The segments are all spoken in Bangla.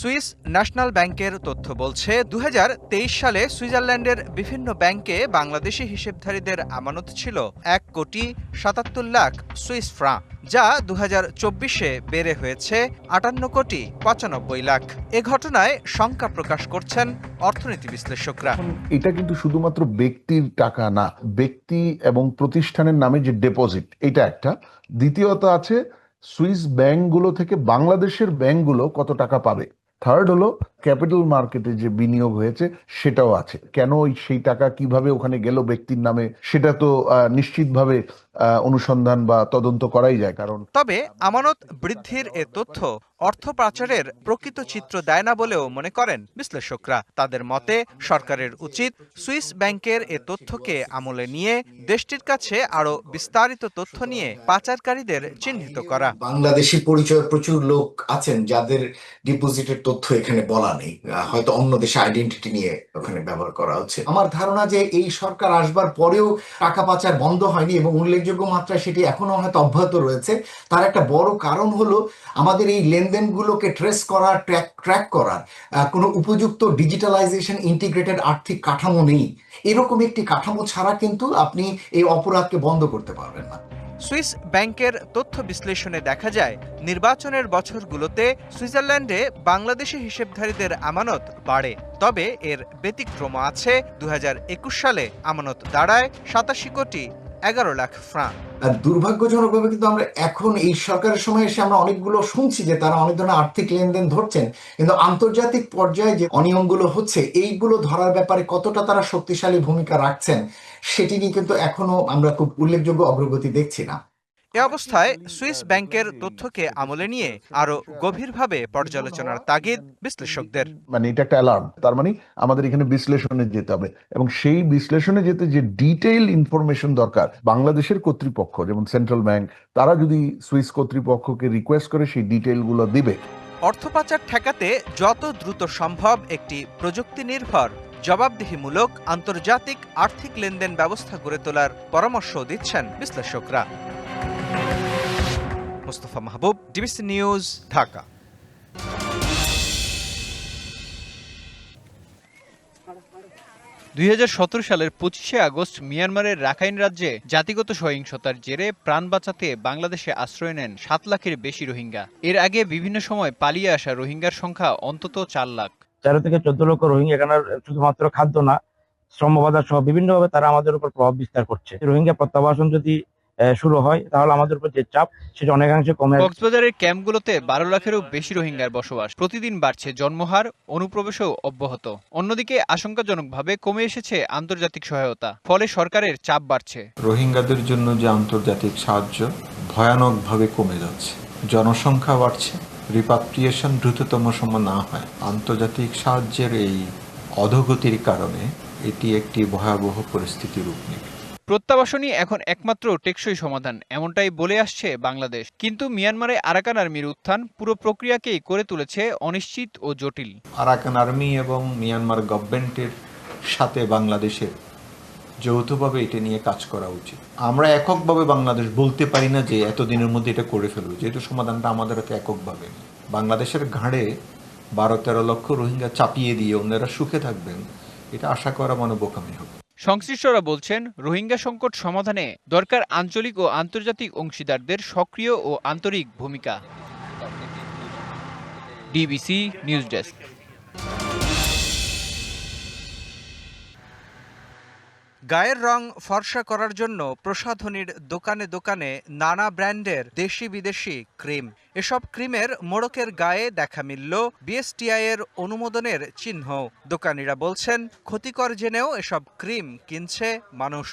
সুইস ন্যাশনাল ব্যাংকের তথ্য বলছে দু হাজার তেইশ সালে সুইজারল্যান্ডের বিভিন্ন ব্যাংকে বাংলাদেশি হিসেবধারীদের আমানত ছিল এক কোটি সাতাত্তর লাখ সুইস ফ্রাঁ, যা দু চব্বিশে বেড়ে হয়েছে আটান্ন কোটি পঁচানব্বই লাখ। এ ঘটনায় শঙ্কা প্রকাশ করছেন অর্থনীতি বিশ্লেষকরা। এটা কিন্তু শুধুমাত্র ব্যক্তির টাকা না, ব্যক্তি এবং প্রতিষ্ঠানের নামে যে ডিপোজিট এটা একটা। দ্বিতীয়ত আছে, সুইস ব্যাংকগুলো থেকে বাংলাদেশের ব্যাংকগুলো কত টাকা পাবে? থার্ড হলো ক্যাপিটাল মার্কেটে যে বিনিয়োগ হয়েছে, সেটাও আছে। কেন সেই টাকা কীভাবে ওখানে গেল ব্যক্তির নামে, সেটা তো নিশ্চিতভাবে অনুসন্ধান বা তদন্ত করাই যায় কারণ তবে আমানত বৃদ্ধির এ তথ্য অর্থ পাচারের প্রকৃত চিত্র দেয় না বলেও মনে করেন বিশ্লেষকরা। তাদের মতে সরকারের উচিত সুইস ব্যাংকের এ তথ্যকে আমলে নিয়ে দেশটির কাছে আরও বিস্তারিত তথ্য নিয়ে পাচারকারীদের চিহ্নিত করা। বাংলাদেশি পরিচয় প্রচুর লোক আছেন যাদের ডিপোজিটের তথ্য এখানে বলা নেই। আহ, হয়তো অন্য দেশে আইডেন্টিটি নিয়ে ওখানে ব্যবহার করা হচ্ছে। আমার ধারণা যে এই সরকার আসবার পরেও টাকা পাচার বন্ধ হয়নি এবং উল্লেখযোগ্য মাত্রায় সেটি এখনও হয়তো অব্যাহত রয়েছে। তার একটা বড় কারণ হলো আমাদের এই লেনদেনগুলোকে ট্রেস করার ট্র্যাক ট্র্যাক করার কোনো উপযুক্ত ডিজিটালাইজেশন ইন্টিগ্রেটেড আর্থিক কাঠামো নেই। এরকম একটি কাঠামো ছাড়া কিন্তু আপনি এই অপরাধকে বন্ধ করতে পারবেন না। সুইস ব্যাংকের তথ্য বিশ্লেষণে দেখা যায়, নির্বাচনের বছরগুলোতে সুইজারল্যান্ডে বাংলাদেশি হিসেবধারীদের আমানত বাড়ে। তবে এর ব্যতিক্রম আছে। দুই হাজার একুশ সালে আমানত দাঁড়ায় সাতাশি কোটি এগারো লাখ ফ্রাঙ্ক দুর্ভাগ্যজনকভাবে কিন্তু আমরা এখন এই সরকারের সময় এসে আমরা অনেকগুলো শুনছি যে তারা অনেক ধরনের আর্থিক লেনদেন ধরছেন। কিন্তু আন্তর্জাতিক পর্যায়ে যে অনিয়মগুলো হচ্ছে, এইগুলো ধরার ব্যাপারে কতটা তারা শক্তিশালী ভূমিকা রাখছেন, সেটি নিয়ে কিন্তু এখনও আমরা খুব উল্লেখযোগ্য অগ্রগতি দেখছি না। এ অবস্থায় সুইস ব্যাংকের তথ্যকে আমলে নিয়ে আরও গভীরভাবে পর্যালোচনার তাগিদ বিশ্লেষকদের। মানে এটা একটা অ্যালার্ম। তার মানে আমাদের এখানে বিশ্লেষণে যেতে হবে এবং সেই বিশ্লেষণে যেতে যে ডিটেইল ইনফরমেশন দরকার বাংলাদেশের কর্তৃপক্ষ যেমন সেন্ট্রাল ব্যাংক তারা যদি সুইস কর্তৃপক্ষকে রিকোয়েস্ট করে সেই ডিটেইলগুলো দিবে। অর্থ পাচার ঠেকাতে যত দ্রুত সম্ভব একটি প্রযুক্তি নির্ভর জবাবদিহিমূলক আন্তর্জাতিক আর্থিক লেনদেন ব্যবস্থা গড়ে তোলার পরামর্শ দিচ্ছেন বিশ্লেষকরা। Mustafa Mahbub, DBC news, Dhaka. দুই সালের পঁচিশে আগস্ট মিয়ানমারের রাখাইন রাজ্যে জাতিগত সহিংসতার জেরে প্রাণ বাঁচাতে বাংলাদেশে আশ্রয় নেন সাত লাখের বেশি রোহিঙ্গা। এর আগে বিভিন্ন সময় পালিয়ে আসা রোহিঙ্গার সংখ্যা অন্তত চার লাখ। তেরো থেকে চোদ্দ লক্ষ রোহিঙ্গা এখানে শুধুমাত্র খাদ্য না শ্রমবাজার সহ বিভিন্নভাবে তারা আমাদের উপর প্রভাব বিস্তার করছে। রোহিঙ্গা প্রত্যাবাসন যদি শুরু হয় তাহলে আমাদের উপর যে চাপ সেটা অনেকাংশে কমে। কক্সবাজারের ক্যাম্পগুলোতে বারো লাখেরও বেশি রোহিঙ্গার বসবাস। প্রতিদিন বাড়ছে জন্মহার অনুপ্রবেশও অব্যাহত। অন্যদিকে আশঙ্কাজনকভাবে কমে এসেছে আন্তর্জাতিক সহায়তা ফলে সরকারের চাপ বাড়ছে। রোহিঙ্গাদের জন্য যে আন্তর্জাতিক সাহায্য ভয়ানকভাবে কমে যাচ্ছে। জনসংখ্যা বাড়ছে রিপাট্রিয়েশন দ্রুততম সময় না হয়। আন্তর্জাতিক সাহায্যের এই অধোগতির কারণে এটি একটি ভয়াবহ পরিস্থিতির রূপ নেবে। প্রত্যাবাসনই এখন একমাত্র টেকসই সমাধান, এমনটাই বলে আসছে বাংলাদেশ। কিন্তু মিয়ানমারে আরাকান আর্মির উত্থান পুরো প্রক্রিয়াকেই করে তুলেছে অনিশ্চিত ও জটিল। আরাকান আর্মি এবং মিয়ানমার গভর্নমেন্টের সাথে বাংলাদেশের যৌথভাবে এটা নিয়ে কাজ করা উচিত। আমরা এককভাবে বাংলাদেশ বলতে পারি না যে এতদিনের মধ্যে এটা করে ফেলব, যেহেতু সমাধানটা আমাদের হাতে এককভাবে বাংলাদেশের ঘাড়ে বারো তেরো লক্ষ রোহিঙ্গা চাপিয়ে দিয়ে অন্যরা সুখে থাকবেন, এটা আশা করা মনে বোকামি হবে। সংশ্লিষ্টরা বলছেন, রোহিঙ্গা সংকট সমাধানে দরকার আঞ্চলিক ও আন্তর্জাতিক অংশীদারদের সক্রিয় ও আন্তরিক ভূমিকা। DBC news desk. গায়ের রং ফর্সা করার জন্য প্রসাধনীর দোকানে দোকানে নানা ব্র্যান্ডের দেশি বিদেশি ক্রিম। এসব ক্রিমের মোড়কের গায়ে দেখা মিলল বিএসটিআই এর অনুমোদনের চিহ্ন। দোকানিরা বলছেন, ক্ষতিকর জেনেও এসব ক্রিম কিনছে মানুষ।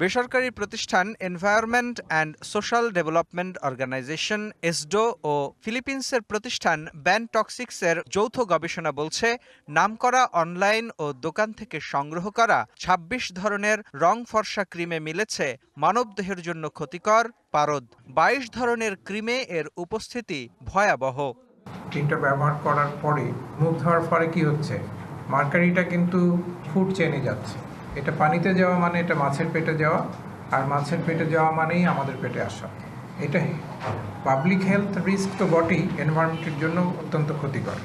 বেসরকারি প্রতিষ্ঠান environment and social development organization ESDO ও ফিলিপিন্সের প্রতিষ্ঠান ব্যান টক্সিক্সের যৌথ গবেষণা বলছে, নামকরা অনলাইন ও দোকান থেকে সংগ্রহ করা ২৬ ধরনের রং ফর্সা ক্রিমে মিলেছে মানবদেহের জন্য ক্ষতিকর পারদ। ২২ ধরনের ক্রিমে এর উপস্থিতি ভয়াবহ। ক্রিমটা ব্যবহার করার পরে মুখ ধোয়ার ফলে কি হচ্ছে? মার্কারিটা কিন্তু ফুড চেনে যাচ্ছে। এটা পানিতে যাওয়া মানে এটা মাছের পেটে যাওয়া, আর মাছের পেটে যাওয়া মানেই আমাদের পেটে আসা। এটা পাবলিক হেলথ রিস্ক তো বটেই এনভায়রনমেন্টের জন্য অত্যন্ত ক্ষতিকর।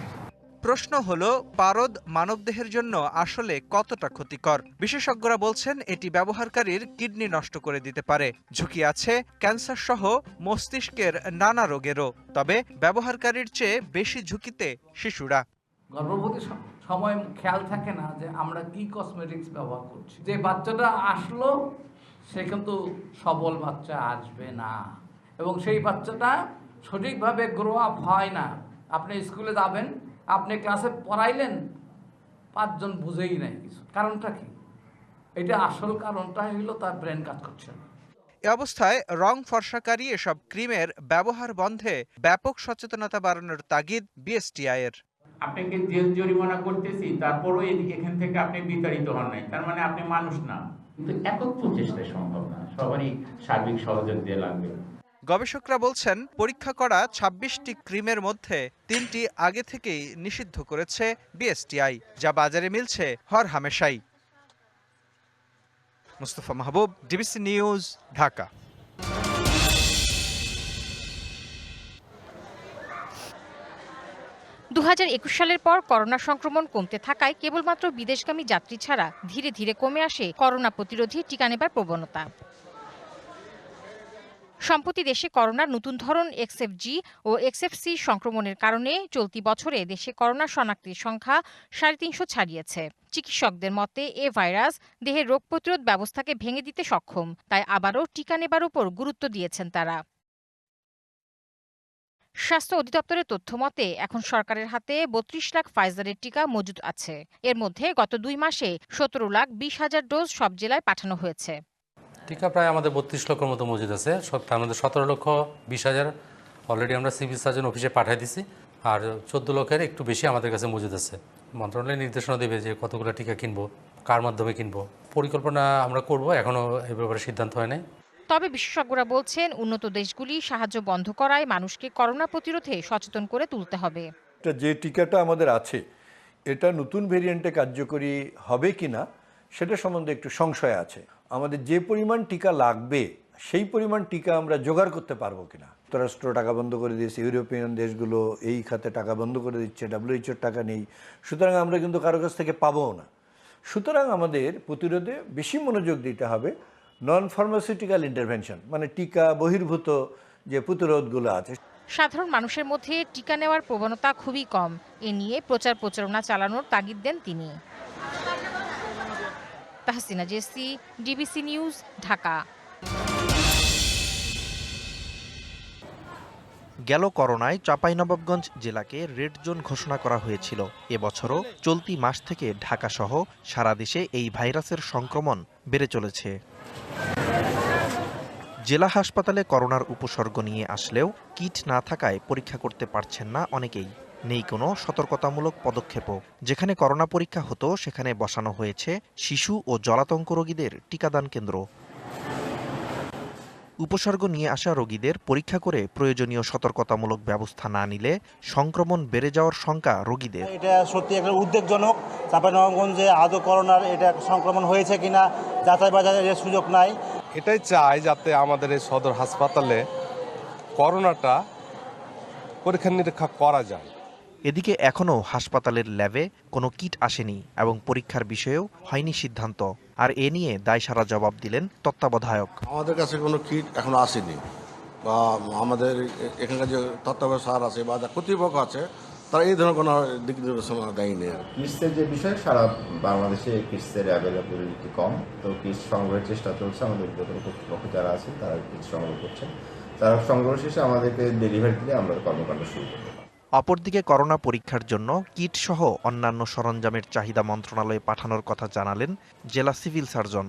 প্রশ্ন হলো, পারদ মানবদেহের জন্য আসলে কতটা ক্ষতিকর? বিশেষজ্ঞরা বলছেন, এটি ব্যবহারকারীর কিডনি নষ্ট করে দিতে পারে। ঝুঁকি আছে, ক্যান্সার সহ মস্তিষ্কের নানা রোগেরও। তবে ব্যবহারকারীর চেয়ে বেশি ঝুঁকিতে শিশুরা। গর্ভবতী সময় খেয়াল থাকে না যে আমরা কি কসমেটিক্স ব্যবহার করছি। যে বাচ্চাটা আসলো, সে কিন্তু সবল বাচ্চা আসবে না। এবং সেই বাচ্চাটা সঠিকভাবে গ্রো আপ হয় না। আপনি স্কুলে যাবেন, আপনি ক্লাসে পড়াইলেন, পাঁচজন বুঝেই নাই কিছু। কারণটা কি? এটা আসল কারণটা হলো তার ব্রেন কাজ করছে না। এ অবস্থায় রং ফর্সাকারী এসব ক্রিমের ব্যবহার বন্ধে ব্যাপক সচেতনতা বাড়ানোর তাগিদ বিএসটিআই এর। আপনাকে জেল জরিমানা করতেছি, তারপরও এখান থেকে আপনি বিতাড়িত হন নাই। তার মানে আপনি মানুষ না। কিন্তু একক প্রচেষ্টায় সম্ভব না। সবারই সার্বিক সহযোগ দিয়ে লাগবে। গবেষকরা বলছেন, পরীক্ষা করা ২৬টি ক্রিমের মধ্যে তিনটি আগে থেকেই নিষিদ্ধ করেছে বিএসটিআই, যা বাজারে মিলছে হর হামেশাই। Mustafa Mahbub, DBC news, Dhaka. সালের পর করোনা সংক্রমণ কমতে থাকায় কেবলমাত্র বিদেশগামী যাত্রী ছাড়া ধীরে ধীরে কমে আসে করোনা প্রতিরোধী টিকা নেবার প্রবণতা। সম্প্রতি দেশে করোনার নতুন ধরন এক্সএফজি ও এক্সএফসি সংক্রমণের কারণে চলতি বছরে দেশে করোনা শনাক্তের সংখ্যা সাড়ে তিনশো ছাড়িয়েছে। চিকিৎসকদের মতে, এ ভাইরাস দেহের রোগ প্রতিরোধ ব্যবস্থাকে ভেঙে দিতে সক্ষম, তাই আবারও টিকা নেবার উপর গুরুত্ব দিয়েছেন তারা। স্বাস্থ্য অধিদপ্তরের তথ্য মতে, এখন সরকারের হাতে বত্রিশ লাখ ফাইজারের টিকা মজুদ আছে। এর মধ্যে গত দুই মাসে সতেরো লাখ বিশ হাজার ডোজ সব জেলায় পাঠানো হয়েছে। টিকা প্রায় আমাদের বত্রিশ লক্ষের মতো মজুদ আছে। তার মধ্যে সতেরো লক্ষ বিশ হাজার অলরেডি আমরা সিভিল সার্জন অফিসে পাঠিয়ে দিছি। আর চোদ্দ লক্ষের একটু বেশি আমাদের কাছে মজুদ আছে। মন্ত্রণালয় নির্দেশনা দেবে যে কতগুলো টিকা কিনবো, কার মাধ্যমে কিনবো। পরিকল্পনা আমরা করব, এখনও এ ব্যাপারে সিদ্ধান্ত হয় নাই। তবে বিশেষজ্ঞরা বলছেন, উন্নত দেশগুলি সাহায্য বন্ধ করায় মানুষকে করোনা প্রতিরোধে সচেতন করে তুলতে হবে। যে টিকাটা আমাদের আছে, এটা নতুন ভেরিয়েন্টে কার্যকরী হবে কি না সেটা সম্বন্ধে একটু সংশয় আছে। আমাদের যে পরিমাণ টিকা লাগবে, সেই পরিমাণ টিকা আমরা জোগাড় করতে পারব কিনা। যুক্তরাষ্ট্র টাকা বন্ধ করে দিয়েছে, ইউরোপিয়ান দেশগুলো এই খাতে টাকা বন্ধ করে দিচ্ছে ডাব্লিউএইচওর টাকা নেই, সুতরাং আমরা কিন্তু কারও কাছ থেকে পাবও না। সুতরাং আমাদের প্রতিরোধে বেশি মনোযোগ দিতে হবে নন ফার্মাসিউটিক্যাল ইন্টারভেনশন মানে টিকা বহির্ভূত যে প্রতিরোধগুলো আছে। সাধারণ মানুষের মধ্যে টিকা নেওয়ার প্রবণতা খুবই কম। এ নিয়ে প্রচার প্রচারণা চালানোর তাগিদ দেন তিনি। Tahsina Jessy DBC news Dhaka. গেল করোনায় চাঁপাইনবাবগঞ্জ জেলাকে রেড জোন ঘোষণা করা হয়েছিল। এবছরও চলতি মাস থেকে ঢাকাসহ সারা দেশে এই ভাইরাসের সংক্রমণ বেড়ে চলেছে। জেলা হাসপাতালে করোনার উপসর্গ নিয়ে আসলেও কিট না থাকায় পরীক্ষা করতে পারছেন না অনেকেই। নেই কোনো সতর্কতামূলক পদক্ষেপও। যেখানে করোনা পরীক্ষা হতো, সেখানে বসানো হয়েছে শিশু ও জলাতঙ্ক রোগীদের টিকাদান কেন্দ্র। উপসর্গ নিয়ে আসা রোগীদের পরীক্ষা করে প্রয়োজনীয় সতর্কতামূলক ব্যবস্থা না নিলে সংক্রমণ বেড়ে যাওয়ার শঙ্কা রোগীদের। এটা সত্যি একটা উদ্বেগজনক। চাঁপাইনবাবগঞ্জে আদৌ করোনার এটা সংক্রমণ হয়েছে কিনা যাচাই বাজারের সুযোগ নাই। এটাই চাই যাতে আমাদের এই সদর হাসপাতালে করোনাটা পরীক্ষা নিরীক্ষা করা যায়। এদিকে এখনও হাসপাতালের ল্যাবে কোনো কিট আসেনি এবং পরীক্ষার বিষয়েও হয়নি সিদ্ধান্ত। আর এ নিয়ে দায় সারা জবাব দিলেন তত্ত্বাবধায়ক। আমাদের কাছে কোনো কিট এখনও আসেনি। বা আমাদের এখানকার যে তত্ত্বাবধায়ক স্যার আছে বা যা কর্তৃপক্ষ আছে তারা এই ধরনের কোনো দিক নির্দেশনা দেয়নি কিটসের যে বিষয় সারা বাংলাদেশে কিটসের অ্যাভেলেবিলিটি কম। তো কিটস সংগ্রহের চেষ্টা চলছে আমাদের উদ্যোগের কর্তৃপক্ষ যারা আছে তারা কিটস সংগ্রহ করছেন তারা সংগ্রহ শেষে আমাদেরকে ডেলিভারি দিলে আমরা কর্মকাণ্ড শুরু করব। অপরদিকে করোনা পরীক্ষার জন্য কিট সহ অন্যান্য সরঞ্জামের চাহিদা মন্ত্রণালয়ে পাঠানোর কথা জানালেন জেলা সিভিল সার্জন।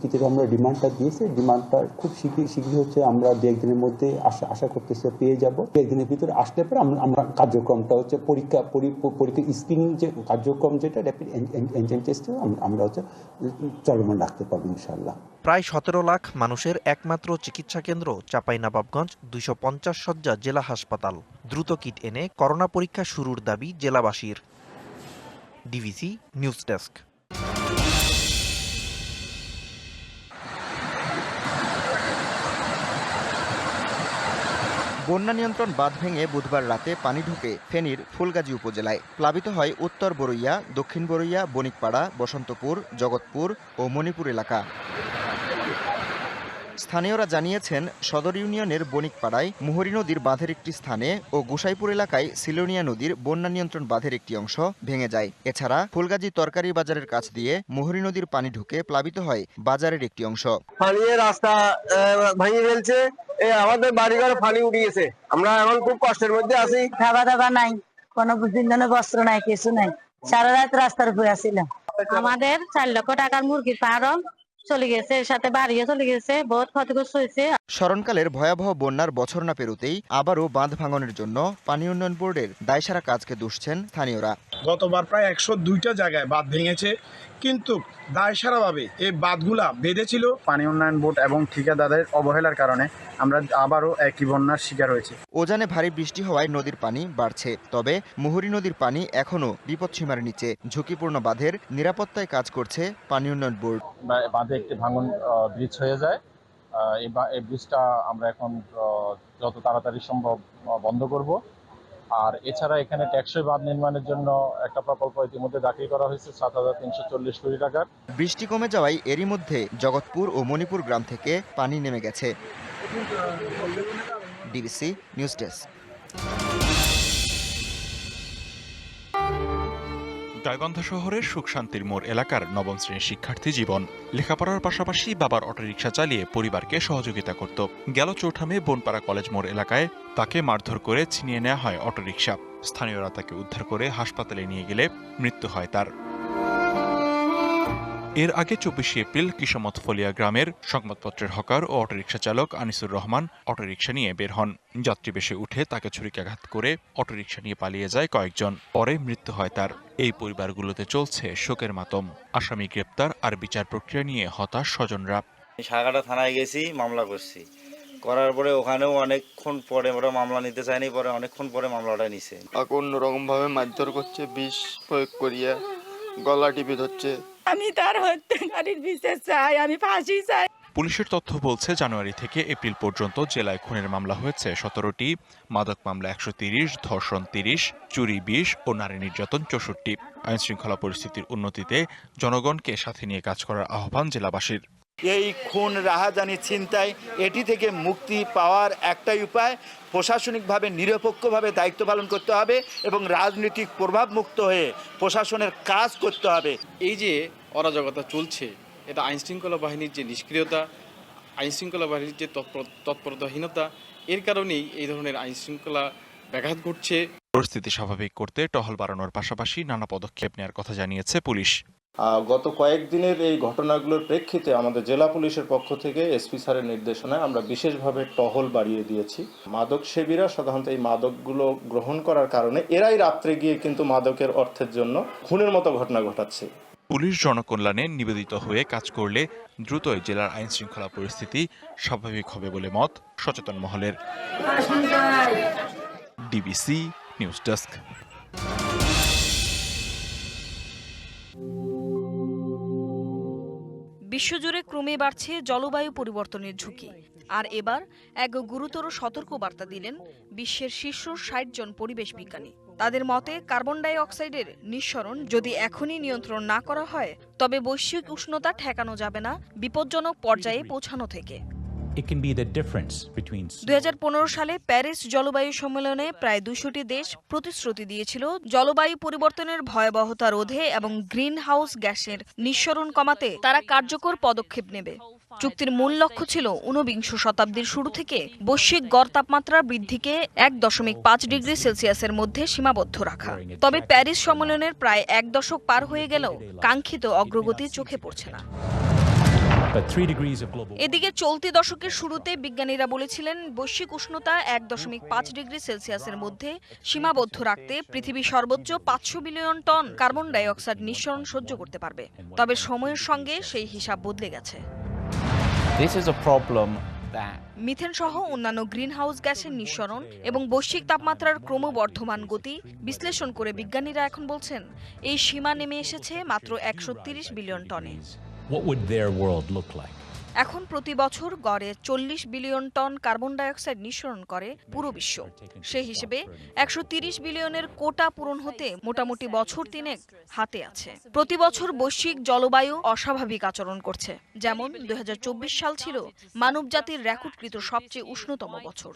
কিটের আমরা ডিমান্ডটা দিয়েছি। ডিমান্ডটা খুব শীঘ্রই শীঘ্রই হচ্ছে আমরা দু একদিনের মধ্যে আশা আশা করতেছি পেয়ে যাব। দু একদিনের ভিতরে আসলে পরে আমরা কার্যক্রমটা হচ্ছে পরীক্ষা, পরি- পরীক্ষা স্ক্রিনিং যে কার্যক্রম যেটা র্যাপিড অ্যান্টিজেন টেস্টে আমরা হচ্ছে চলমান রাখতে পারব ইনশাল্লাহ প্রায় সতেরো লাখ মানুষের একমাত্র চিকিৎসা কেন্দ্র চাঁপাইনবাবগঞ্জ, দুইশো পঞ্চাশ শয্যা জেলা হাসপাতাল। দ্রুত কিট এনে করোনা পরীক্ষা শুরুর দাবি জেলাবাসীর। ডিভিসি নিউজ ডেস্ক বন্যা নিয়ন্ত্রণ বাঁধ ভেঙে বুধবার রাতে পানি ঢুকে ফেনীর ফুলগাজী উপজেলায়। প্লাবিত হয় উত্তর বরুইয়া, দক্ষিণ বরুইয়া, বণিকপাড়া, বসন্তপুর, জগৎপুর ও মণিপুর এলাকা। স্থানীয়রা জানিয়েছেন সদর ইউনিয়নের বণিকপাড়ায় মুহুরী নদীর বাঁধের একটি স্থানে ও গোসাইপুর এলাকায় সিলোনিয়া নদীর বন্যা নিয়ন্ত্রণ বাঁধের একটি অংশ ভেঙে যায়। এছাড়া ফুলগাজী তরকারি বাজারের কাছ দিয়ে মুহুরী নদীর পানি ঢুকে প্লাবিত হয় বাজারের একটি অংশ। পানি রাস্তা ভেঙে ফেলছে। আমাদের বাড়িঘর পানি উঠে গেছে আমরা এখন খুব কষ্টের মধ্যে আছি। খাবার দাবার নাই। কোনো বস্ত্র নাই কিছু নাই। সারা রাত রাস্তার উপরে আসছিলাম আমাদের চার লক্ষ টাকার মুরগির ফার্ম চলে গেছে এর সাথে বাড়িও চলে গেছে বহুত ক্ষতিগ্রস্ত হয়েছে। স্মরণকালের ভয়াবহ বন্যার বছর না পেরোতেই আবারও বাঁধ ভাঙনের জন্য পানি উন্নয়ন বোর্ডের দায়সারা কাজকে দুষছেন স্থানীয়রা। গতবার প্রায় একশো দুইটা জায়গায় বাঁধ ভেঙেছে। কিন্তু দায়সারাভাবে এই বাঁধগুলা বেঁধেছিল। পানি উন্নয়ন বোর্ড এবং ঠিকাদারের অবহেলার কারণে আমরা আবারও একই বন্যার শিকার হয়েছি। ওজানে ভারী বৃষ্টি হওয়ায় নদীর পানি বাড়ছে তবে মুহুরী নদীর পানি এখনও বিপদসীমার নিচে। ঝুঁকিপূর্ণ বাঁধের নিরাপত্তায় কাজ করছে পানি উন্নয়ন বোর্ড। বাঁধে একটি ভাঙন ব্রিজ হয়ে যায়। আহ, এই বা- এই ব্রিজটা আমরা এখন আহ, যত তাড়াতাড়ি সম্ভব বন্ধ করব। আর এছাড়া এখানে টেকসই বাঁধ নির্মাণের জন্য একটা প্রকল্প ইতিমধ্যে দাখিল করা হয়েছে সাত হাজার তিনশো চল্লিশ কোটি টাকার। বৃষ্টি কমে যাওয়ায় এরই মধ্যে জগৎপুর ও মণিপুর গ্রাম থেকে পানি নেমে গেছে। DBC news desk. গাইবান্ধা শহরের সুখ শান্তির মোড় এলাকার নবম শ্রেণির শিক্ষার্থী জীবন। লেখাপড়ার পাশাপাশি বাবার অটোরিকশা চালিয়ে পরিবারকে সহযোগিতা করত। গেল চৌঠামে বনপাড়া কলেজ মোড় এলাকায় তাকে মারধর করে ছিনিয়ে নেওয়া হয় অটোরিকশা। স্থানীয়রা তাকে উদ্ধার করে হাসপাতালে নিয়ে গেলে মৃত্যু হয় তার। এর আগে চব্বিশে এপ্রিল কিসমত ফলিয়া গ্রামের সংবাদপত্রের হকার ও অটোরিকশা চালক আনিসুর রহমান অটোরিকশা নিয়ে বের হন। যাত্রী বেশে উঠে তাকে ছুরিকাঘাত করে অটোরিকশা নিয়ে পালিয়ে যায় কয়েকজন। পরে মৃত্যু হয় তার। এই পরিবারগুলোতে চলছে শোকের মাতম। আসামি গ্রেপ্তার আর বিচার প্রক্রিয়া নিয়ে হতাশ স্বজনরা। সাগাটা থানায় গেছি মামলা করছি। করার পরে ওখানেও অনেকক্ষণ পরে ওরা মামলা নিতে চায়নি পরে অনেকক্ষণ পরে মামলাটা নিছে। তাকে অন্যরকম ভাবে মারধর করছে বিষ প্রয়োগ করিয়া গলা টিপে ধরছে। আমি তার হত্যাকারীর বিচার চাই আমি ফাঁসি চাই। পুলিশের তথ্য বলছে জানুয়ারি থেকে এপ্রিল পর্যন্ত জেলায় খুনের মামলা হয়েছে। সতেরোটি মাদক মামলা একশো তিরিশ ধর্ষণ তিরিশ চুরি বিশ ও নারী নির্যাতন চৌষট্টি। আইনশৃঙ্খলা পরিস্থিতির উন্নতিতে জনগণকে সাথে নিয়ে কাজ করার আহ্বান জেলাবাসীর। এই খুন রাহাজানি চিন্তায় এটি থেকে মুক্তি পাওয়ার একটাই উপায় প্রশাসনিকভাবে নিরপেক্ষভাবে দায়িত্ব পালন করতে হবে এবং রাজনৈতিক প্রভাব মুক্ত হয়ে প্রশাসনের কাজ করতে হবে। এই যে অরাজকতা চলছে এটা আইনশৃঙ্খলা বাহিনীর যে নিষ্ক্রিয়তা আইনশৃঙ্খলা বাহিনীর যে তৎপর- তৎপরতাহীনতা এর কারণেই এই ধরনের আইনশৃঙ্খলা ব্যাঘাত ঘটছে। পরিস্থিতি স্বাভাবিক করতে টহল বাড়ানোর পাশাপাশি নানা পদক্ষেপ নেওয়ার কথা জানিয়েছে পুলিশ। গত কয়েকদিনের এই ঘটনাগুলোর প্রেক্ষিতে আমাদের জেলা পুলিশের পক্ষ থেকে এসপি স্যারের নির্দেশনায় আমরা বিশেষভাবে টহল বাড়িয়ে দিয়েছি। মাদক সেবীরা সাধারণত এই মাদকগুলো গ্রহণ করার কারণে এরাই রাত্রে গিয়ে কিন্তু মাদকের অর্থের জন্য খুনের মতো ঘটনা ঘটাচ্ছে। পুলিশ জনকল্যাণে নিবেদিত হয়ে কাজ করলে দ্রুতই জেলার আইন শৃঙ্খলা পরিস্থিতি স্বাভাবিক হবে বলে মত সচেতন মহলের। ডিবিসি নিউজ ডেস্ক বিশ্বজুড়ে ক্রমে বাড়ছে জলবায়ু পরিবর্তনের ঝুঁকি। আর এবার এক গুরুতর সতর্ক বার্তা দিলেন বিশ্বের শীর্ষ ষাট জন পরিবেশ বিজ্ঞানী। তাদের মতে কার্বন ডাই অক্সাইডের নিঃসরণ যদি এখনই নিয়ন্ত্রণ না করা হয় তবে বৈশ্বিক উষ্ণতা ঠেকানো যাবে না বিপজ্জনক পর্যায়ে পৌঁছানো থেকে। দুই সালে প্যারিস জলবায়ু সম্মেলনে প্রায় দুশোটি দেশ প্রতিশ্রুতি দিয়েছিল জলবায়ু পরিবর্তনের ভয়াবহতা রোধে এবং গ্রিন হাউস গ্যাসের নিঃসরণ কমাতে তারা কার্যকর পদক্ষেপ নেবে। চুক্তির মূল লক্ষ্য ছিল ঊনবিংশ শতাব্দীর শুরু থেকে বৈশ্বিক গড় তাপমাত্রা বৃদ্ধিকে এক দশমিক পাঁচ ডিগ্রি সেলসিয়াসের মধ্যে সীমাবদ্ধ রাখা। তবে প্যারিস সম্মেলনের প্রায় এক দশক পার হয়ে গেলেও কাঙ্ক্ষিত অগ্রগতি চোখে পড়ছে না। এদিকে চলতি দশকের শুরুতে বিজ্ঞানীরা বলেছিলেন বৈশ্বিক উষ্ণতা এক দশমিক পাঁচ ডিগ্রি সেলসিয়াসের মধ্যে সীমাবদ্ধ রাখতে পৃথিবী সর্বোচ্চ পাঁচশো billion ton carbon dioxide নিঃসরণ সহ্য করতে পারবে। তবে সময়ের সঙ্গে সেই হিসাব বদলে গেছে। মিথেন সহ অন্যান্য গ্রিনহাউস গ্যাসের নিঃসরণ এবং বৈশ্বিক তাপমাত্রার ক্রমবর্ধমান গতি বিশ্লেষণ করে বিজ্ঞানীরা এখন বলছেন এই সীমা নেমে এসেছে মাত্র একশো বিলিয়ন টনে। এখন প্রতি বছর গড়ে চল্লিশ বিলিয়ন টন কার্বন ডাইঅক্সাইড নিঃসরণ করে পুরো বিশ্ব। সে হিসেবে একশো বিলিয়নের কোটা পূরণ হতে মোটামুটি বছর তিনেক হাতে আছে। প্রতি বছর বৈশ্বিক জলবায়ু অস্বাভাবিক আচরণ করছে। যেমন দুই সাল ছিল মানবজাতির রেকর্ডকৃত সবচেয়ে উষ্ণতম বছর।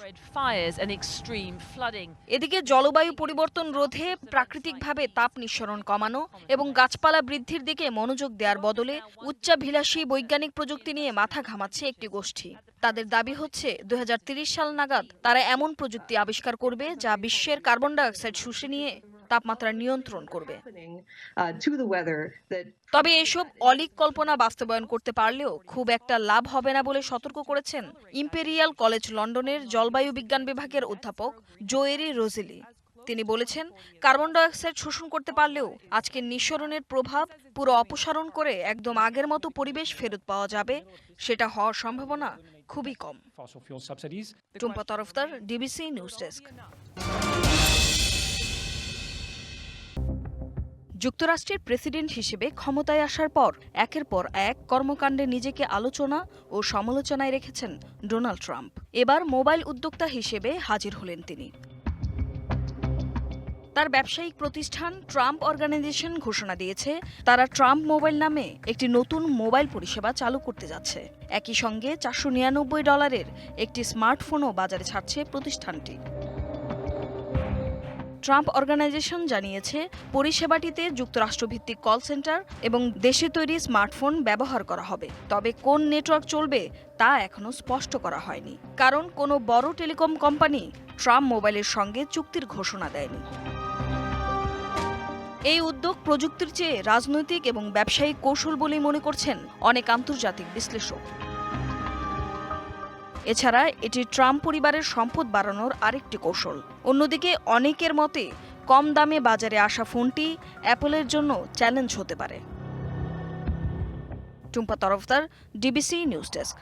এদিকে জলবায়ু পরিবর্তন রোধে প্রাকৃতিকভাবে তাপ নিঃসরণ কমানো এবং গাছপালা বৃদ্ধির দিকে মনোযোগ দেওয়ার বদলে উচ্চাভিলাষী বৈজ্ঞানিক প্রযুক্তি নিয়ে মাথা ঘামাচ্ছে একটি গোষ্ঠী। তাদের দাবি হচ্ছে দুই সাল নাগাদ তারা এমন প্রযুক্তি আবিষ্কার করবে যা বিশ্বের কার্বন ডাইঅক্সাইড শুষে নিয়ে তাপমাত্রা নিয়ন্ত্রণ করবে। তবে এসব অলিক কল্পনা বাস্তবায়ন করতে পারলেও খুব একটা লাভ হবে না বলে সতর্ক করেছেন ইম্পেরিয়াল কলেজ লন্ডনের জলবায়ু বিজ্ঞান বিভাগের অধ্যাপক জোয়েরি রোজেলি। তিনি বলেছেন কার্বন ডাইঅক্সাইড শোষণ করতে পারলেও আজকের নিঃসরণের প্রভাব পুরো অপসারণ করে একদম আগের মতো পরিবেশ ফেরত পাওয়া যাবে সেটা হওয়ার সম্ভাবনা খুবই কম। Tumpa Tarafdar DBC news desk. যুক্তরাষ্ট্রের প্রেসিডেন্ট হিসেবে ক্ষমতায় আসার পর একের পর এক কর্মকাণ্ডে নিজেকে আলোচনা ও সমালোচনায় রেখেছেন ডোনাল্ড ট্রাম্প। এবার মোবাইল উদ্যোক্তা হিসেবে হাজির হলেন তিনি। তার ব্যবসায়িক প্রতিষ্ঠান ট্রাম্প অর্গানাইজেশন ঘোষণা দিয়েছে, তারা ট্রাম্প মোবাইল নামে একটি নতুন মোবাইল পরিষেবা চালু করতে যাচ্ছে। একই সঙ্গে চারশো নিরানব্বই ডলারের একটি স্মার্টফোনও বাজারে ছাড়ছে প্রতিষ্ঠানটি। ট্রাম্প অর্গানাইজেশন জানিয়েছে, পরিষেবাটিতে যুক্তরাষ্ট্রভিত্তিক কল সেন্টার এবং দেশে তৈরি স্মার্টফোন ব্যবহার করা হবে। তবে কোন নেটওয়ার্ক চলবে তা এখনও স্পষ্ট করা হয়নি। কারণ কোনো বড় টেলিকম কোম্পানি ট্রাম্প মোবাইলের সঙ্গে চুক্তির ঘোষণা দেয়নি। এই উদ্যোগ প্রযুক্তির চেয়ে রাজনৈতিক এবং ব্যবসায়িক কৌশল বলেই মনে করছেন অনেক আন্তর্জাতিক বিশ্লেষক। এছাড়া এটি ট্রাম্প পরিবারের সম্পদ বাড়ানোর আরেকটি কৌশল। অন্যদিকে অনেকের মতে কম দামে বাজারে আসা ফোনটি অ্যাপলের জন্য চ্যালেঞ্জ হতে পারে। Tumpa Tarafdar, DBC news desk.